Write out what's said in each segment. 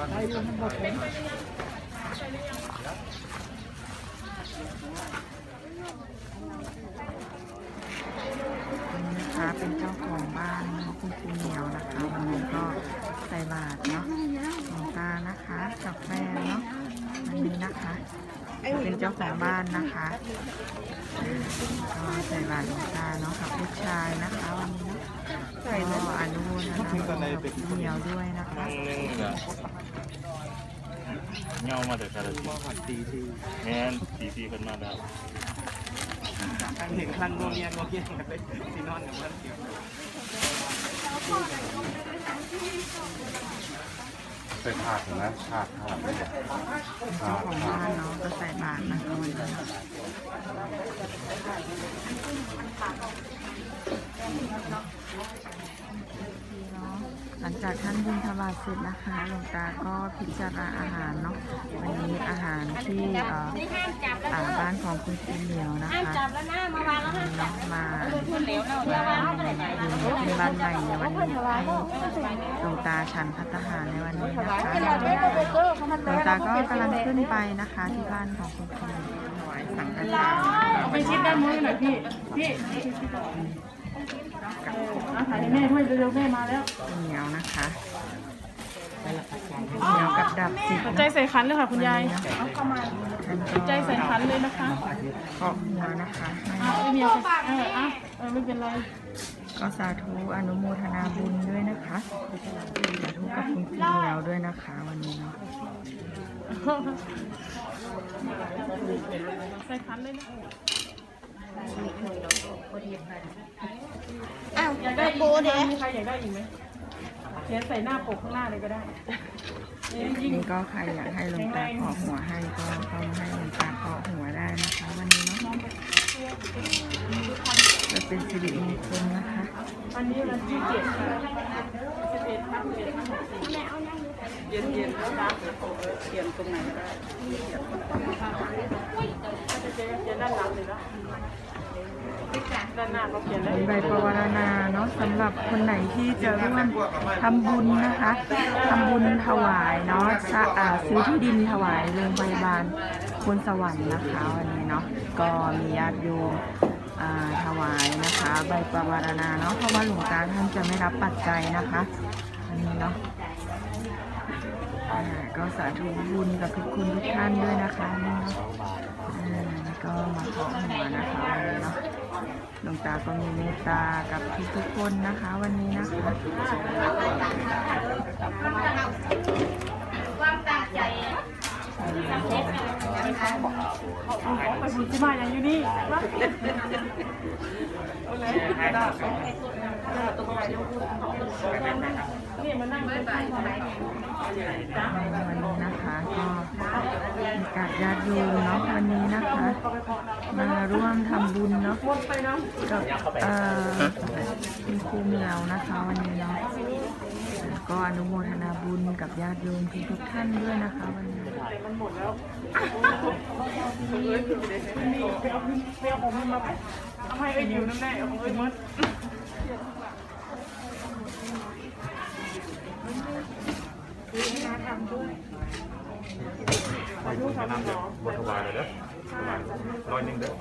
นี่นะคะเป็นเจ้าของบ้านเนาะคุณครูเหนียวนะคะ วันนี้ก็ใส่บาตรเนาะหลวงตานะคะกับแฟนเนาะวันนี้นะคะ เป็นเจ้าของบ้านนะคะก็ใส่บาตรหลวงตาเนาะกับลูกชายนะคะวันนี้เนาะก็อนุโมทนาบุญกับคุณเหนียวด้วยนะคะ เงามาแต่กาลสินธุ์ตีทีแม่นตีทีขึ้นมาแล้วการเห็นคลังโนเนียโนเกียกันเลยสีนอนกับเพื่อนเป็นถาดนะถาดถาดไม่ใช่เป็นเจ้าของบ้านเนาะก็ใส่บาตรนะคะวันนี้ หลังจากท่านบิณฑบาตเสร็จนะคะหลวงตาก็พิจารณาอาหารเนาะวันนี้อาหารที่เอ่อไม่ห้ามจับแล้วอ่านะบ้านของคุณครูเหนียวนะห้ามคะจับแล้วนะมาวางแล้วห้ามจับมาทุนเหลวแล้วเดี๋ยววางไม่ได้ไหนอยู่ที่บ้านใหม่ในวันนี้ให้หลวงตาฉันพัฒหารในวันนี้นะคะหลวงตาก็กำลังขึ้นไปนะคะที่บ้านของคุณครูถวายสังฆทานเอาไปชิดด้านนู้นหน่อยพี่พี่ เอาถ่ายให้แม่ด้วยเร็วๆแม่มาแล้วเหนียวนะคะเหนียวกับดับจิตหัวนะใจใส่ขันเลยค่ะคุณยายเอาเข้ามาท่านหัวใจก็ใส่ขันเลยนะคะเคาะหัวนะคะให้เอาไอเมียเอออะเออไม่เป็นไรก็สาธุอนุโมทนาบุญด้วยนะคะสาธุกับคุณครูเหนียวด้วยนะคะ วันนี้เนาะใส่ขันเลยนะ อ้าวอยากได้อีกโบไหมเด้มีใครอยากได้อีกไหมเขียนใส่หน้าปกข้างหน้าเลยก็ได้นี่ยิ่งนี่ก็ใครอยากให้หลวงตาเคาะหัวให้ก็เข้ามาให้หลวงตาเคาะหัวได้นะคะ วันนี้เนาะจะเป็นสิริมงคลนะคะ อันนี้วันที่เจ็ดค่ะสิบเอ็ดครับสิบเอ็ดครับ เย็นเย็นๆแล้วนะเขียนตรงไหนก็ได้ถ้าจะเขียนเขียนด้านหลังเลยนะด้านหน้าก็เขียนได้เป็นใบปวารณาเนาะสำหรับคนไหนที่จะร่วมทำบุญนะคะทำบุญถวายเนาะสะอ่าซื้อที่ดินถวายโรงพยาบาลคนสวรรค์นะคะวันนี้เนาะก็มีญาติโยมถวายนะคะ ใบปวารณาเนาะเพราะว่าหลวงตาท่านจะไม่รับปัจจัยนะคะอันนี้เนาะ ก็สาธุบุญกับทุกคนทุกท่านด้วยนะคะนี่เนาะก็มาขอหัวนะคะวันนี้เนาะหลวงตาก็มีเมตตากับทุกๆคนนะคะวันนี้นะคะไปบุญที่บ้าอย่างอยู่นี่วะนี่มานั่งเป็นจ้าวันนี้ นะคะก็การญาติโยมเนาะวันนี้นะคะ มาร่วมทำบุญเนาะกับเอ่อคุณครูเหมียวนะคะวันนี้เนาะก็อนุโมทนาบุญกับญาติโยมทุกๆท่านด้วยนะคะวันนี้มันหมดแล้วเอ้ยไปเอาไปเอาของมันมาเอาให้ไอ้ดิวนั่นแน่เอาของไอ้มด ให้บุญให้น้ำเดี๋ยวบนถวายเลยเด้อถวายร้อยหนึ่งเด้อ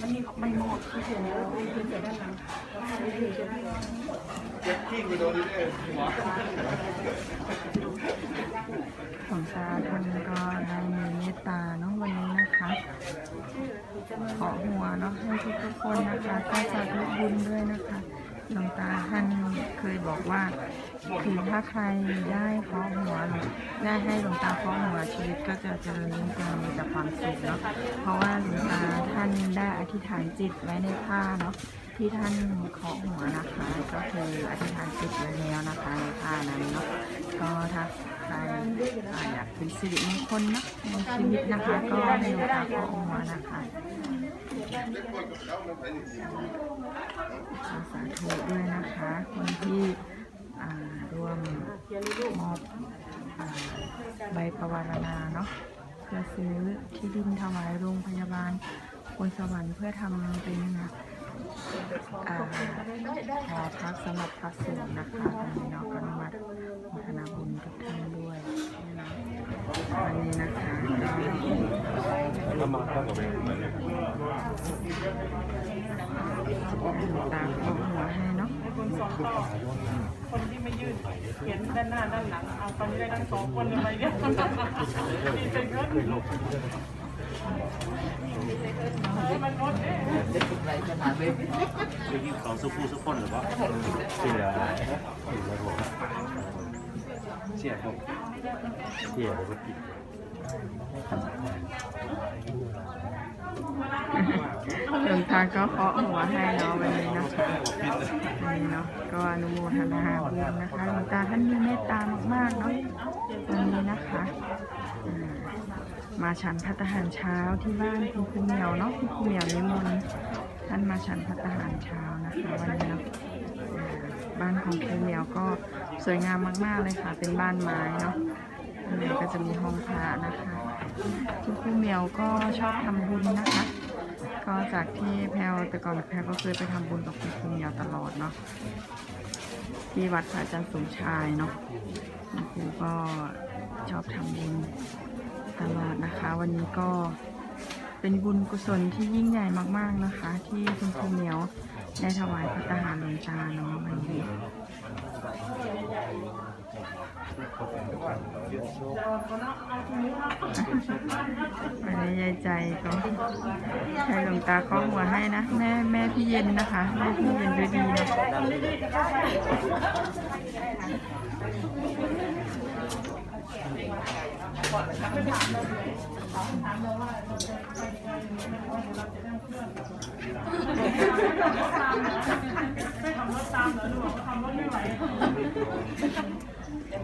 มันมีมันหมดเขียนแล้วเขียนเสร็จด้านหลังเจ็บขี้ไปโดนนี่เองหมอของตาท่านก็ได้มีเมตตาเนาะวันนี้นะคะ ขอหัวเนาะให้ทุกๆคนนะคะก็สาธุบุญด้วยนะคะ หลวงตาท่านเคยบอกว่าคือถ้าใครได้เคาะหัวหรือได้ให้หลวงตาเคาะหัวชีวิตก็จะเจริญรุ่งเรืองมีแต่ความสุขเนาะเพราะว่าหลวงตาท่านได้อธิษฐานจิตไว้ในผ้าเนาะที่ท่านเคาะหัวนะคะ ก็คืออธิษฐานจิตไว้แล้วนะคะในผ้านั้นเนาะก็ถ้าใครอยากเป็นสิริมงคลเนาะในชีวิตนะคะ ก็ให้หลวงตาเคาะหัวนะคะ สาธุด้วยนะคะ คนที่ร่วมมอบใบประวารณาเนาะเพื่อซื้อที่ดินถวายโรงพยาบาลคนสวรรค์เพื่อทำเป็นอ่าขอพักสำหรับพักสูงนะคะทางนี้เนาะก็อนุมัติโมทนาบุญทุกท่านด้วยวันนี้นะคะ ก็มาขอนเลยตาหัวห้าเนาะคนสองต่อคนที่ไม่ยืดเขียนด้านหน้าด้านหลังเอาตอนนี้ได้ทั้งสองคนเลยไหมเนี่ยดีใจเกินให้มันลดเอ๊ะไปยิงเขาสุกูสุกคนหรือเปล่าเสียเสียผมเสียผมกิน หลวงตาก็เคาะหัวให้เนาะวันนี้นะคะวันนี้เนาะก็อนุโมทนาบุญนะคะหลวงตาท่านมีเมตตามากๆเนาะวันนี้นะคะมาฉันพัตตาหารเช้าที่บ้านคุณครูเหมียวเนาะคุณครูเหมียวนิมนต์ท่านมาฉันพัตตาหารเช้านะคะวันนี้เนาะบ้านของครูเหมียวก็สวยงามมากๆเลยค่ะ เป็นบ้านไม้เนาะข้างในก็จะมีห้องพระนะคะ คุณครูเหมียวก็ชอบทำบุญนะคะ ก็จากที่แพลวแต่ก่อนแพลวก็เคยไปทำบุญกับคุณครูเหมียวตลอดเนาะที่วัดพระอาจารย์สมชายเนาะคุณครูก็ชอบทำบุญตลอดนะคะ วันนี้ก็เป็นบุญกุศลที่ยิ่งใหญ่มาก ๆนะคะ ที่คุณครูเหมียวได้ถวายพระทหารหลวงตาเนาะวันนี้ วันนี้ยายใจก็ให้หลวงตาข้อหัวให้นะ แม่แม่พี่เย็นนะคะแม่พี่เย็นด้วยดีนะดูค่ะให้หลวงตาข้อหัว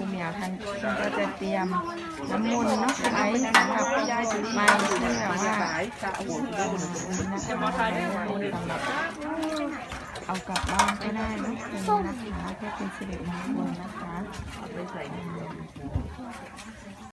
คุณครูเหมียวท่านก็จะเตรียมน้ำมนต์เนาะไว้สำหรับไม้ที่แบบว่านะคะไว้สำหรับเอากลับบ้านก็ได้เนอะเป็นนะคะแค่เป็นสิริมงคลนะคะ